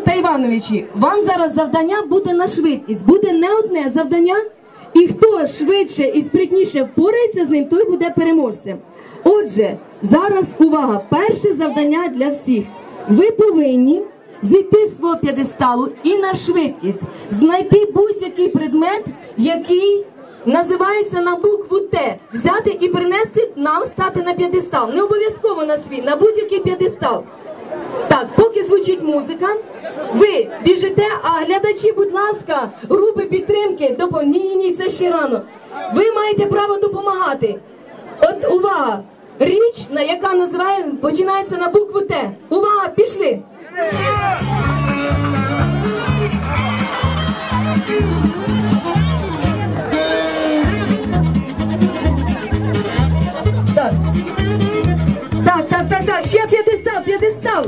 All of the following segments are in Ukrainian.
Та Івановичі, вам зараз завдання буде на швидкість. Буде не одне завдання, і хто швидше і спритніше впорається з ним, той буде переможцем. Отже, зараз увага! Перше завдання для всіх. Ви повинні зійти з свого п'єдесталу і на швидкість знайти будь-який предмет, який називається на букву Т. Взяти і принести нам стати на п'єдестал. Не обов'язково на свій, на будь-який п'єдестал. Так, поки звучить музика, ви біжите, а глядачі, будь ласка, групи підтримки, допом... ні, ні, ні, це ще рано. Ви маєте право допомагати. От увага! Річ, яка називає, починається на букву Т. Увага, пішли! Так. Так, так, так, так, ще п'єдестал, п'єдестал.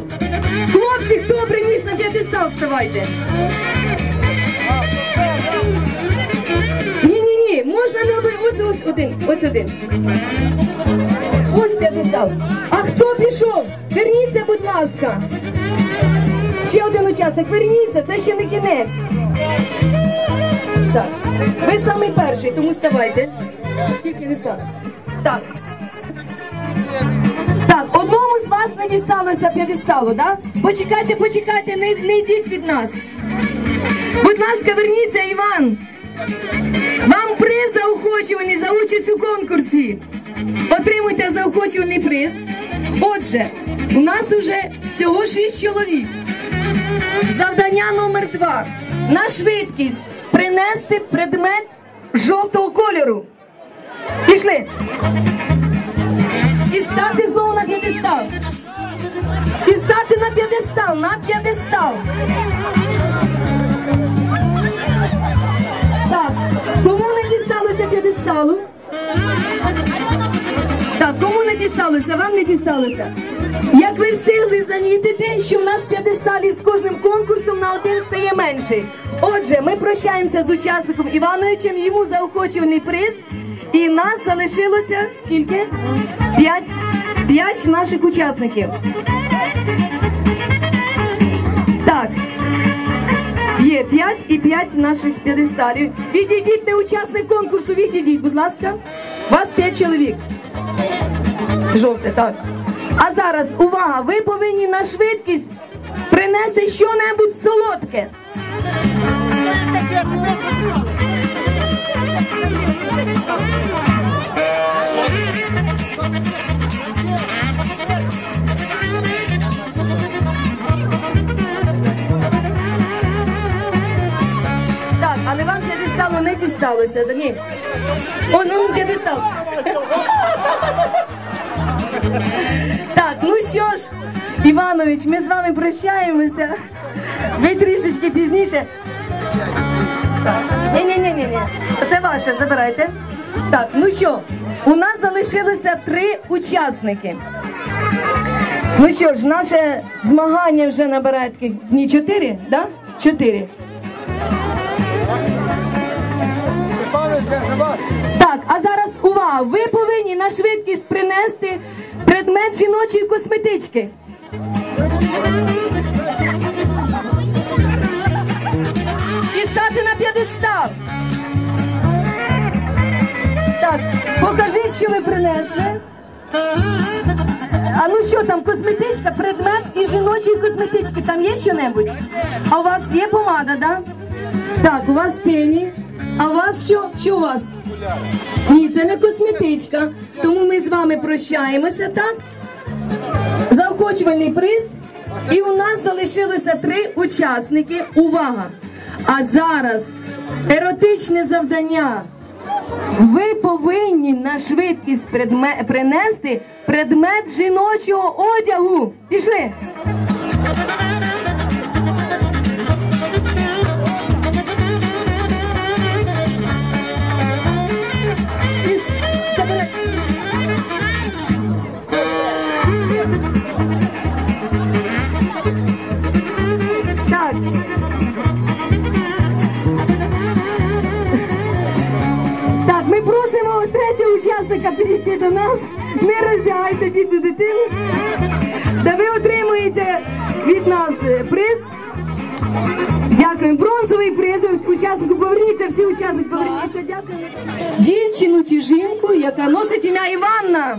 Вставайте. Ні, ні, ні, можна оби... ось, ось один, ось один. Ось п'єдестал. А хто пішов? Верніться, будь ласка. Ще один учасник, верніться, це ще не кінець. Так, ви самий перший, тому вставайте. Тільки не стане. Так. Так, одному з вас не дісталося п'єдесталу, да? Почекайте, почекайте, не, не йдіть від нас. Будь ласка, верніться, Іван. Вам приз заохочуваний за участь у конкурсі. Отримуйте заохочувальний приз. Отже, у нас уже всього шість чоловік. Завдання номер два. На швидкість принести предмет жовтого кольору. Пішли. І стати знову на п'єдестал. І стати на п'єдестал, на п'єдестал. Так, кому не дісталося п'єдесталу? Так, кому не дісталося? Вам не дісталося. Як ви встигли замітити, що в нас п'єдесталів з кожним конкурсом на один стає менший. Отже, ми прощаємося з учасником Івановичем, йому заохочувальний приз. І нас залишилося скільки? П'ять, п'ять наших учасників. Так. Є 5 і 5 наших п'єдесталів. Відійдіть, не учасник конкурсу, відійдіть, будь ласка. Вас 5 чоловік. Жовте, так. А зараз, увага, ви повинні на швидкість принести що-небудь солодке. Так, але вам п'єдесталу не дісталося. Ні. О, ну п'єдестал. Так, ну що ж, Іванович, ми з вами прощаємося. Ви трішечки пізніше. Ні, ні, ні, ні, ні. Це ваше, забирайте. Так, ну що, у нас залишилося три учасники. Ну що ж, наше змагання вже набирає таких дні чотири, да? Чотири. Так, а зараз увага! Ви повинні на швидкість принести предмет жіночої косметички. П'єдестал. Так, покажіть, що ви принесли. А ну що там, косметичка, предмет із жіночої косметички. Там є що-небудь? А у вас є помада, да? Так, у вас тіні. А у вас що? Що у вас? Ні, це не косметичка. Тому ми з вами прощаємося, так? Заохочувальний приз. І у нас залишилося три учасники. Увага! А зараз еротичне завдання. Ви повинні на швидкість принести предмет жіночого одягу. Пішли. Роздягайте бідну дитину. Та ви отримуєте від нас е, приз. Дякуємо. Бронзовий приз учаснику. Поверніться, всі учасники поверніться. Дякуємо. Дівчину чи жінку, яка носить ім'я Іванна.